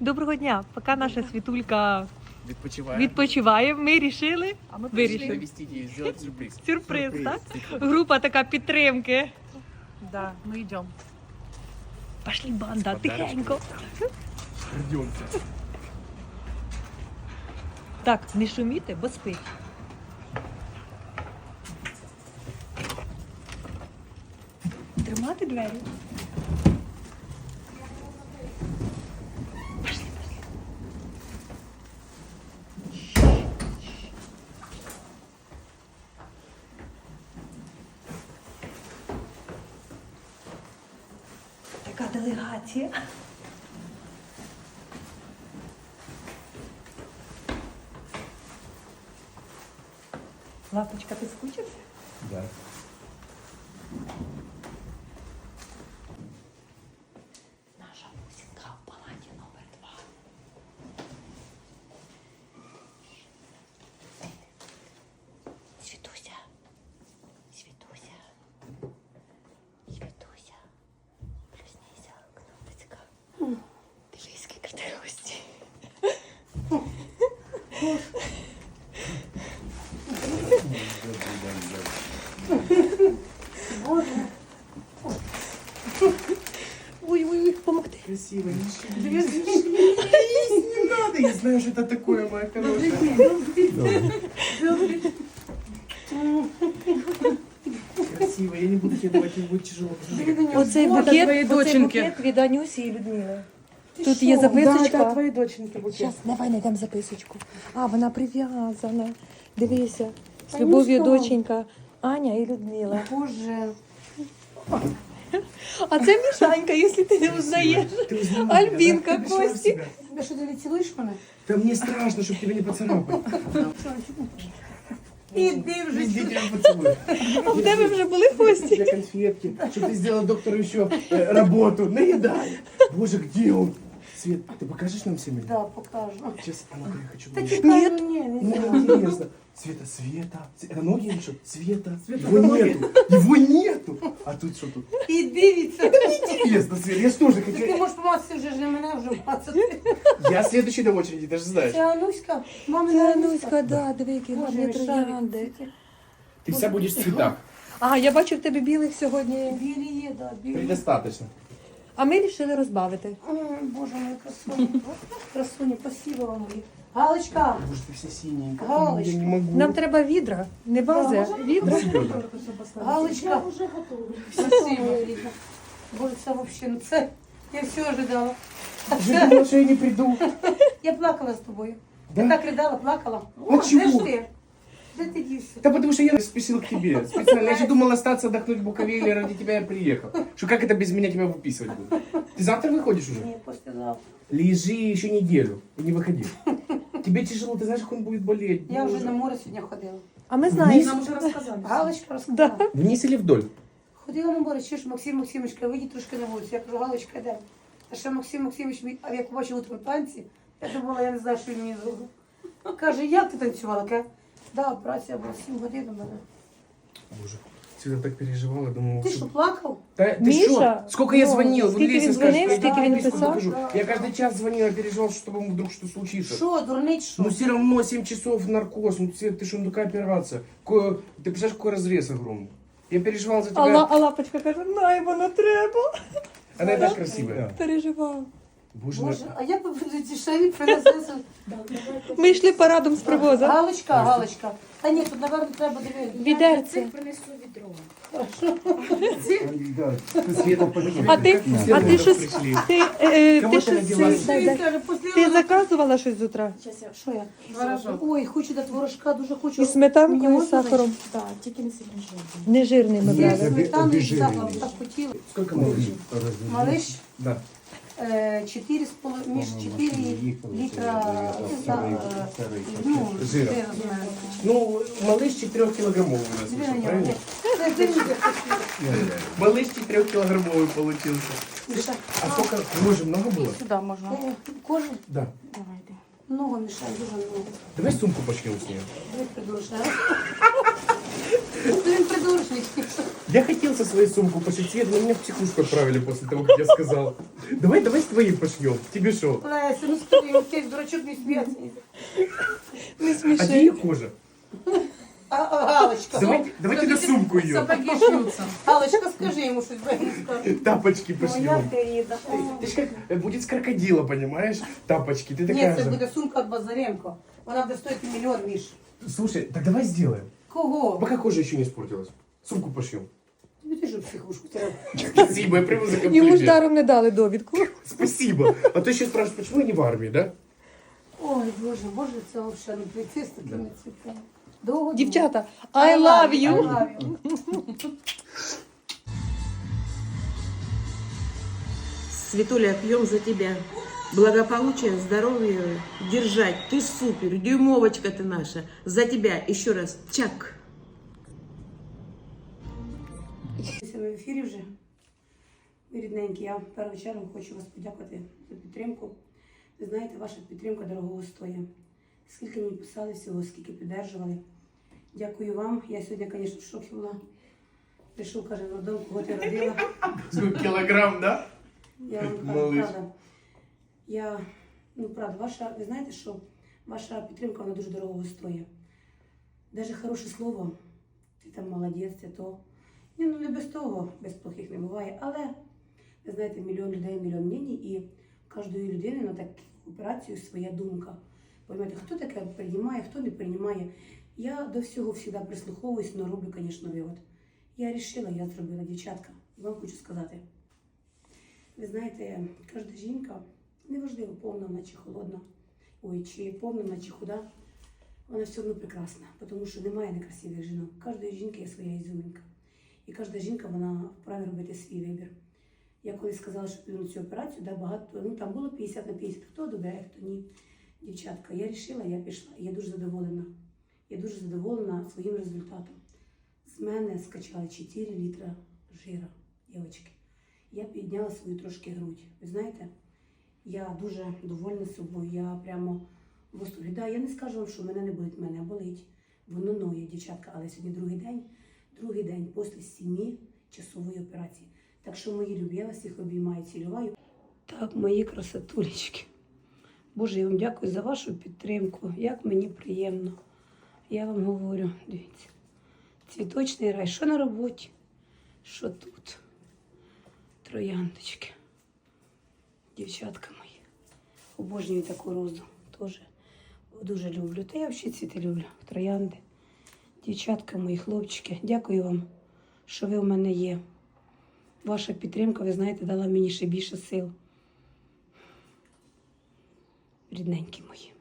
Доброго дня. Поки наша світулька Відпочиваємо. відпочиває, ми рішили А ми Вирішили. прийшли навестити її, зробити сюрприз. сюрприз, так? Група така підтримки. Да, мы идем. Пошли, банда, тихенько. Йдемте. Так, не шуміти, бо спить. Тримати двері. Делегація. Лапочка, ти скучився? Да. Ой, ой, ой, помогти. Красиво, не Не надо, я знаю, что это такое, моя хорошая. Красиво, я не буду тебе давать, тебе будет тяжело. Оцей Вот букет, твої оцей доченьки. букет від Анюсі і Людмили. Тут є записочка. Да, это твои доченьки букет. Зараз, давай знайдемо записочку. А, вона прив'язана. Дивися. З любов'ю доченька Аня і Людмила. Боже. А це Мішанька, якщо ти не узнаєш. Ты узнала меня, Альбинка, да? Ты пришла в Костик. себя. Тебе що, ти не цілуєш мене? Да мне страшно, чтобы тебя не поцарапать. Іди вже. Иди, тебя поцелую. А в тебе вже були гості. Для конфетки, чтобы ты сделала доктору еще э, работу. Наедай. Боже, где он? Свет, ты покажешь нам всем? или? Да, покажу. Сейчас, а ну-ка, я хочу. Та увидеть. чекай, ну ні, не Мне знаю. интересно. Света, Света. Ц- Это ноги или что? Света. Его нету. Его нету. А тут что тут? І дивіться. Интересно, Света. Я же тоже Так ти хочу. можеш поматися вже ж не мене вже мацати. Я следующий на очереди, ты же знаешь. Це Ануська, мама Це не Ануська, да, диви, які Боже, гарні Мішаня. троянди. Ты вся будешь в цветах. А, я бачу в тебе білих сьогодні. Білі є, да, білі. Предостаточно. А ми вирішили розбавити. Ой, Боже мой, красуня. Красуня, спасибо вам. мої. Галочка. Боже, ты вся синенькая. Я не могу. Нам треба відра, не бази, а відра. Галочка. уже готова. Спасибо, Ліда. Боже, це взагалі, ну це, я все ожидала. Я думала, что я не приду. Я плакала з тобою. Да? Я так ридала, плакала. А Де чого? ж ти? Де ти дівся? Да потому что я спешил к тебе. Специально. Я же думал остаться отдохнуть в Буковеле, ради тебя я приехал. Что как это без меня тебя выписывать будет? Ты завтра выходишь уже? Ні, послезавтра. Лежи еще неделю и не выходи. Тебе тяжело, ты знаешь, как он будет болеть. Я Боже. вже на море сьогодні ходила. А ми знаємо. Нам вже розказали. Галочка розказала. Вниз или вдоль? Ходила на море, ще ж Максим Максимович каже, вийдіть трошки на вулицю. Я кажу, Галочка, де? А ще Максим Максимович, мій- а як побачив утром танці, я думала, я не знаю, що він мені зробив. Каже, як ти танцювала? Каже, да, операція була 7 годин у мене. Боже, Света так переживала, думала. Ти що, плакав? Да, ты Миша? что? Сколько я Ну, звонил? сколько Леся він скажет, звонив, что я сколько тебе він записку писав? покажу. Да. Я каждый час звонила, переживал, чтобы ему вдруг что случится. Що, дурнить, що? Ну все равно 7 часов наркоз, ну Свет, ты что, ну такая операция? Ко- Ты представляешь, какой разрез огромный? Я переживал за тебя. А, ла- а лапочка каже, най, воно треба. Она и так красивая. Переживав. Боже мой. Боже, а як ви будете дешеві принесете? Ми йшли парадом з привозу. Галочка, Галочка. Та ні, тут, напевно, треба дивитися. Відерце. принесу відро. Да, Света погибла. А ти, Как мы с а Светой ти щось, пришли? ти, е, Кого ти ти щось, наділа? дай, дай. Каже, після ти роботи- заказувала щось з утра? Зараз я Що я? Творожок. Ой, хочу до творожка, дуже хочу. І сметанкою, Мені і можна сахаром. да, тільки не сильно жовтий. Нежирний ми Є брали. сметану і сахар, так хотіла. Сколько малыш? Малыш Да. е, 4 з поло- між 4 літра за- ну, Жира. жира, знаю. Ну, малыш 4 килограммовый у нас Диви вышел, на нього. правильно? Це дивіться. Малыш 4 килограммовый получился. Міша, А сколько? Ложи много было? Сюди можна. е, Кожен Да. Давайте. много мішає, дуже много. Давай сумку почнем с нее. Давай придурочна. Ну, Він придурочник. Я хотел со своей сумку пошить цвет, но меня в психушку отправили после того, как я сказал. Давай, давай с твоей пошьем. Тебе что? Леся, ну скажи, ти ж дурачок не сміється. Не А сміши. где ее кожа? А, а Галочка, Давайте, давайте на сумку ее. Сапоги шьются. Галочка, скажи йому щось, бо я не скажу. Тапочки Моя пошьем. ти рідна. Ты ж как, э, будет с крокодила, понимаешь? Тапочки, ты Ні, такая це же. буде сумка від Базаренко. Вона буде стоїти мільйон, Міш. Слушай, так давай сделаем. Кого? Пока кожа еще не испортилась. Сумку пошьем. Тобі ти ж у психушку треба. Спасибо, я приму за Йому ж комплимент. даром не дали довідку. Спасибо. А то еще спрашивают, почему я не в армии, да? Ой, Боже, Боже, це взагалі ну прийти з такими цвітами. Довго Дівчата, I love I you. love you. Светуля, пьем за тебя. Благополучия, здоровья, держать. Ты супер, дюймовочка ты наша. За тебя еще раз. Чак. Ми в ефірі вже. Ви рідненькі, я першим чергом хочу вас подякувати за підтримку. Ви знаєте, ваша підтримка дорогого стоїть. Скільки мені писали всього, скільки піддержували. Дякую вам. Я сьогодні, звісно, в шокі була. Прийшов, каже, родом, кого ти родила. Килограмм, да? Я вам кажу, Малыш. правда. Я, ну правда, ваша, ви знаєте, що ваша підтримка вона дуже дорого стоїть. Даже хороше слово, ти там молодець, це то. Ні, ну не без того, без плохих не буває. Але ви знаєте, мільйон людей, мільйон мнень, і кожної людини на таку операцію своя думка. Поймете, хто таке приймає, хто не приймає. Я до всього завжди прислуховуюсь, але роблю, звісно, вивод. Я вирішила, я зробила дівчатка. Вам хочу сказати. Ви знаєте, кожна жінка, неважливо, повна вона чи холодна, ой, чи повна вона чи худа, вона все одно прекрасна, тому що немає некрасивих жінок. Кожної жінки є своя ізюминка. І кожна жінка вона вправі робити свій вибір. Я коли сказала, що піду на цю операцію, да, багато, ну там було 50 на 50, хто добре, хто ні. Дівчатка, я вирішила, я пішла. Я дуже задоволена. Я дуже задоволена своїм результатом. З мене скачали 4 літра жира, дівчатки я підняла свою трошки грудь. Ви знаєте, я дуже довольна собою. Я прямо в восторгі. Да, я не скажу вам, що мене не болить, мене болить. Воно ноє, дівчатка, але сьогодні другий день, другий день після сімі часової операції. Так що, мої любі, я вас всіх обіймаю, цілюваю. Так, мої красотулечки. Боже, я вам дякую за вашу підтримку. Як мені приємно. Я вам говорю, дивіться, цвіточний рай, що на роботі, що тут. Трояндочки. Дівчатка. Обожнюю таку розу. Теж дуже люблю. Та я взагалі цвіти люблю. Троянди. Дівчатка мої, хлопчики, дякую вам, що ви в мене є. Ваша підтримка, ви знаєте, дала мені ще більше сил. Рідненькі мої.